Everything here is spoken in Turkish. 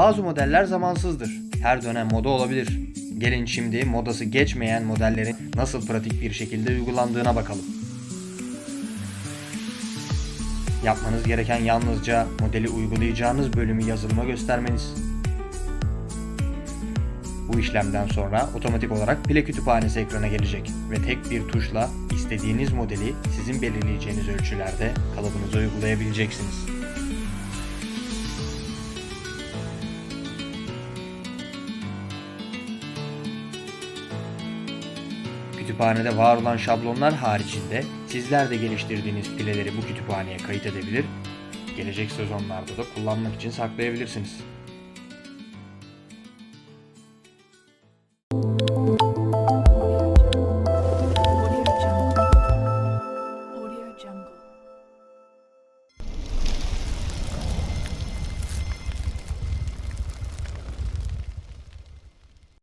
Bazı modeller zamansızdır. Her dönem moda olabilir. Gelin şimdi modası geçmeyen modellerin nasıl pratik bir şekilde uygulandığına bakalım. Yapmanız gereken yalnızca modeli uygulayacağınız bölümü yazılıma göstermeniz. Bu işlemden sonra otomatik olarak pile kütüphanesi ekrana gelecek ve tek bir tuşla istediğiniz modeli sizin belirleyeceğiniz ölçülerde kalıbınıza uygulayabileceksiniz. Kütüphanede var olan şablonlar haricinde sizler de geliştirdiğiniz pileleri bu kütüphaneye kayıt edebilir, gelecek sezonlarda da kullanmak için saklayabilirsiniz.